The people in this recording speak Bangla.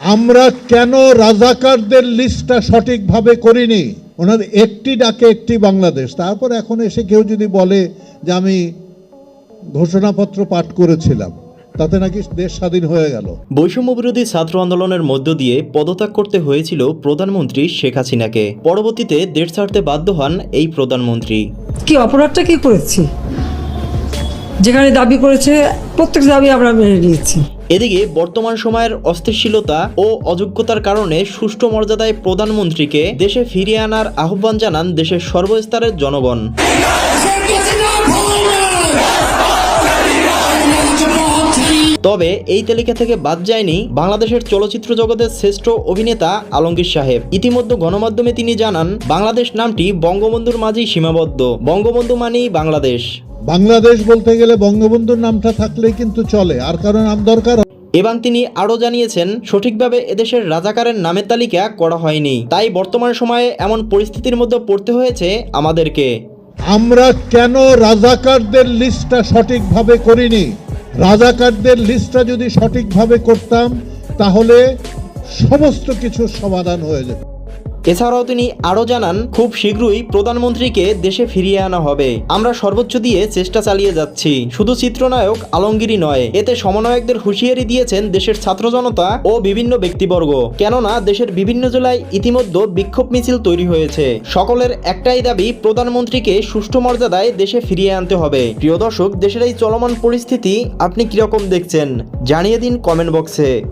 আমরা কেন রাজাকারদের লিস্টটা সঠিকভাবে করিনি? ওনার একটি ডাকে একটি বাংলাদেশ। তারপর এখন এসে কেউ যদি বলে যে আমি ঘোষণাপত্র পাঠ করেছিলাম তাতে নাকি দেশ স্বাধীন হয়ে গেল। বৈষম্য বিরোধী ছাত্র আন্দোলনের মধ্য দিয়ে পদত্যাগ করতে হয়েছিল প্রধানমন্ত্রী শেখ হাসিনাকে। পরবর্তীতে দেশ ছাড়তে বাধ্য হন এই প্রধানমন্ত্রী। কি অপরাধটা কি করেছি? যেখানে দাবি করেছে প্রত্যেক দাবি আমরা মেনে নিয়েছি। এদিকে বর্তমান সময়ের অস্থিরশীলতা ও অযোগ্যতার কারণে সুষ্ঠু মর্যাদায় প্রধানমন্ত্রীকে দেশে ফিরিয়ে আনার আহ্বান জানান দেশের সর্বস্তরের জনগণ। তবে এই তালিকা থেকে বাদ যায়নি বাংলাদেশের চলচ্চিত্র জগতের শ্রেষ্ঠ অভিনেতা আলমগীর সাহেব। ইতিমধ্যে গণমাধ্যমে তিনি জানান, বাংলাদেশ নামটি বঙ্গবন্ধুর মাঝেই সীমাবদ্ধ। বঙ্গবন্ধু মানেই বাংলাদেশ। বাংলাদেশ বলতে গেলে বঙ্গবন্ধুর নামটা থাকলেই কিন্তু চলে আর কারণ নাম দরকার। এবং তিনি আরও জানিয়েছেন সঠিকভাবে এদেশের রাজাকারের নামের তালিকা করা হয়নি। তাই বর্তমান সময়ে এমন পরিস্থিতির মধ্যে পড়তে হয়েছে আমাদেরকে। আমরা কেন রাজাকারদের লিস্টটা সঠিকভাবে করিনি? রাজাকারদের লিস্টটা যদি সঠিকভাবে করতাম তাহলে সমস্ত কিছুর সমাধান হয়ে যেত। এছাড়াও তিনি আরও জানান, খুব শীঘ্রই প্রধানমন্ত্রীকে দেশে ফিরিয়ে আনা হবে। আমরা সর্বোচ্চ দিয়ে চেষ্টা চালিয়ে যাচ্ছি। শুধু চিত্রনায়ক আলমগিরি নয়, এতে সমন্বয়কদের হুঁশিয়ারি দিয়েছেন দেশের ছাত্র জনতা ও বিভিন্ন ব্যক্তিবর্গ। কেননা, দেশের বিভিন্ন জেলায় ইতিমধ্যে বিক্ষোভ মিছিল তৈরি হয়েছে। সকলের একটাই দাবি, প্রধানমন্ত্রীকে সুষ্ঠু মর্যাদায় দেশে ফিরিয়ে আনতে হবে। প্রিয় দর্শক, দেশের এই চলমান পরিস্থিতি আপনি কীরকম দেখছেন? জানিয়ে দিন কমেন্ট বক্সে।